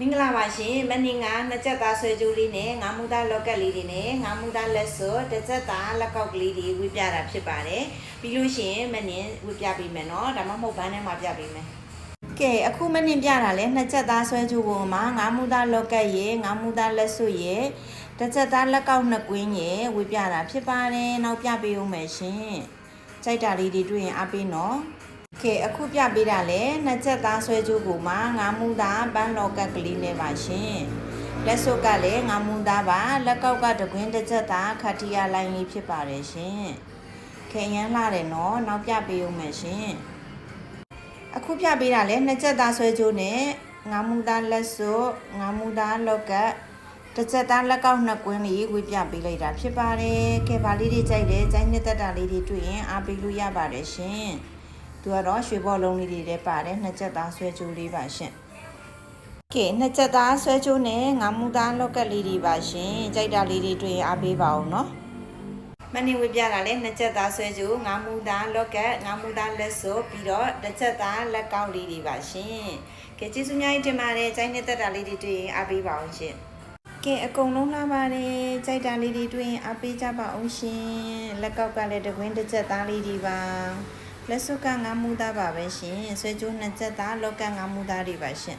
မင်္ဂလာပါရှင်မနေ့ကနှစ်ချက်သားဆွဲကြိုးလေးနဲ့ငါးမူသားလော့ကက်လေးတွေနဲ့ငါးမူသားလက်စွပ်တစ်ချက်သားလက်ကောက်ကလေးတွေဝေပြတာဖြစ်ပါတယ်ပြီးလို့ရှိရင်မနေ့ဝေပြပေးမယ်နော်ဒါမှမဟုတ်ဘန်းထဲမှာပြပေးမယ်ကဲအခုမနေ့ပြတာလဲနှစ်ချက်သားဆွဲကြိုးပေါ်မှာငါးမူသားလော့ကက်ရေငါးမူသားလက်စွပ်ရေတစ်ချက်သားလက်ကောက်နှစ်ကွင်းရေဝေပြတာဖြစ်ပါတယ်နောက်ပြပေးဦးမယ်ရှင်ကြိုက်တာလေးတွေတွေ့ရင်အားပေးနော် ကဲအခုပြပေးတာလဲနှစ်ချက်သားဆွဲကြိုးကိုမှငါးမူသားပန်းလောကက်ကလေးနဲ့ပါရှင်လက်စုပ်ကလည်းငါးမူသားပါလက်ကောက်ကတကွင်းတစ်ချက်သားခတ်တီယာလိုင်းလေးဖြစ်ပါတယ်ရှင်ခဲရမ်းလာတယ်နော်နောက်ပြပေးဦးမယ်ရှင်အခုပြပေးတာလဲနှစ်ချက်သားဆွဲကြိုးနဲ့ငါးမူသားလက်စုပ်ငါးမူသားလောကက်တစ်ချက်သားလက်ကောက်နှစ်ကွင်းလေးဝေပြပေးလိုက်တာဖြစ်ပါတယ်ကဲဗာလေးတွေကြိုက်တယ်ကြိုက်နေတဲ့တာလေးတွေတွေ့ရင်အားပေးလို့ရပါတယ်ရှင် သူကတော့ရွှေဘောလုံးလေးတွေလည်းပါတယ်နှစ်ချက်သားဆွဲကြိုးလေးပါရှင်ကဲနှစ်ချက်သားဆွဲကြိုးနဲ့ငါမူသားလောက်ကက်လေးတွေပါရှင်ကြိုက်တာလေးတွေတွေ့ရင်အားပေးပါအောင်နော်မနေ့ဝေပြတာလဲနှစ်ချက်သားဆွဲကြိုးငါမူသားလောက်ကက်ငါမူသားလက်စုပ်ပြီးတော့တစ်ချက်သားလက်ကောက်လေးတွေပါရှင်ကဲကျေးဇူးများကြီးတင်ပါတယ်ကြိုက်နေတဲ့တာလေးတွေတွေ့ရင်အားပေးပါအောင်ရှင်ကဲအကုန်လုံးလာပါတယ်ကြိုက်တာလေးတွေတွေ့ရင်အားပေးကြပါအောင်ရှင်လက်ကောက်ကလည်းတကွင်းတစ်ချက်သားလေးတွေပါ လက်စုပ်ကငါမူသားပါပဲရှင်ဆွဲကြိုးနှစ်ချက်သားလောက်ကငါမူသားတွေပါရှင်